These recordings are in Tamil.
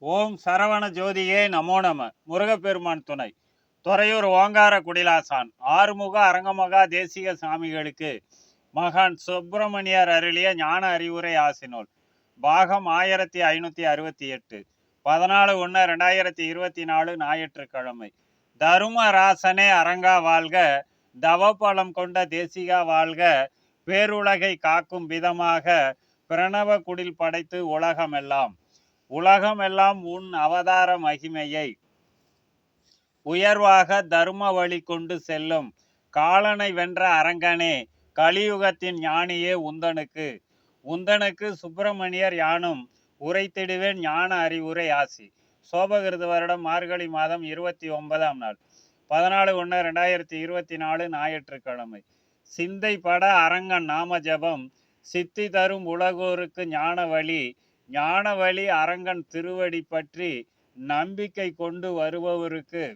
ஓம் சரவண ஜோதியே நமோ நம. முருகப்பெருமான் துணை. துறையூர் ஓங்கார குடிலாசான். ஆறுமுக அரங்கமகா தேசிக சாமிகளுக்கு மகான் சுப்பிரமணியர் அருளிய ஞான அறிவுரை ஆசினோல். பாகம் ஆயிரத்தி ஐநூற்றி அறுபத்தி எட்டு. பதினாலு ஒன்று ரெண்டாயிரத்தி இருபத்தி நாலு ஞாயிற்றுக்கிழமை. தருமராசனே அரங்கா வாழ்க. தவப்பலம் கொண்ட தேசிகா வாழ்க. பேருலகை காக்கும் விதமாக பிரணவ குடில் படைத்து உலகமெல்லாம். உலகமெல்லாம் உன் அவதார மகிமையை. உயர்வாக தர்ம வழி கொண்டு செல்லும் காலனை வென்ற அரங்கனே கலியுகத்தின் ஞானியே உந்தனுக்கு. உந்தனுக்கு சுப்பிரமணியர் யானும் உரைத்திடுவேன் ஞான அறிவுரை ஆசி. சோபகிருது வருடம் மார்கழி மாதம் இருபத்தி ஒன்பதாம் நாள். பதினாலு ஒன்று ரெண்டாயிரத்தி இருபத்தி நாலு ஞாயிற்றுக்கிழமை. சிந்தை பட அரங்கன் நாம ஜபம் சித்தி தரும் உலகோருக்கு ஞான வழி ஞானவழி அரங்கன் திருவடி பற்றி நம்பிக்கை கொண்டு வருபவருக்கு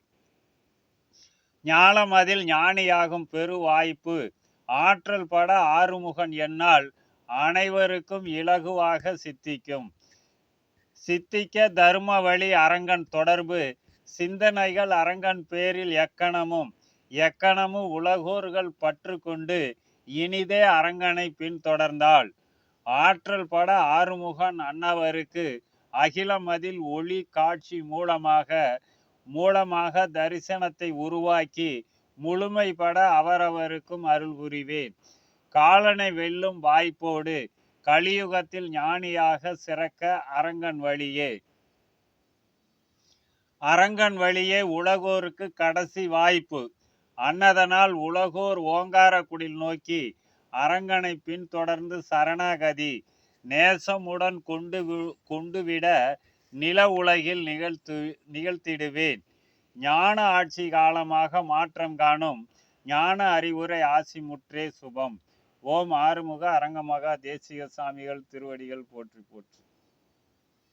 ஞானம் அதில் ஞானியாகும் பெரு வாய்ப்பு. ஆற்றல் பட ஆறுமுகன் என்னால் அனைவருக்கும் இலகுவாக சித்திக்கும். சித்திக்க தர்ம வழி அரங்கன் தொடர்பு சிந்தனைகள் அரங்கன் பேரில் எக்கணமும் எக்கணமும் உலகோர்கள் பற்று கொண்டு இனிதே அரங்கனை பின்தொடர்ந்தாள். ஆற்றல் பட ஆறுமுகன் அன்னவருக்கு அகிலமதில் ஒளி காட்சி மூலமாக மூலமாக தரிசனத்தை உருவாக்கி முழுமைப்பட அவரவருக்கும் அருள் புரிவேன். காலனை வெல்லும் வாய்ப்போடு கலியுகத்தில் ஞானியாக சிறக்க அரங்கன் வழியே. அரங்கன் வழியே உலகோருக்கு கடைசி வாய்ப்பு. அன்னதனால் உலகோர் ஓங்காரக்குடில் நோக்கி அரங்கனை பின்தொடர்ந்து சரணாகதி. நேசமுடன் கொண்டு வி- கொண்டுவிட நில உலகில் நிகழ்த்து நிகழ்த்திடுவேன். ஞான ஆட்சி காலமாக மாற்றம் காணும். ஞான அறிவுரை ஆசிமுற்றே சுபம். ஓம் ஆறுமுக அரங்கமகா தேசிக சாமிகள் திருவடிகள் போற்றி போற்றி.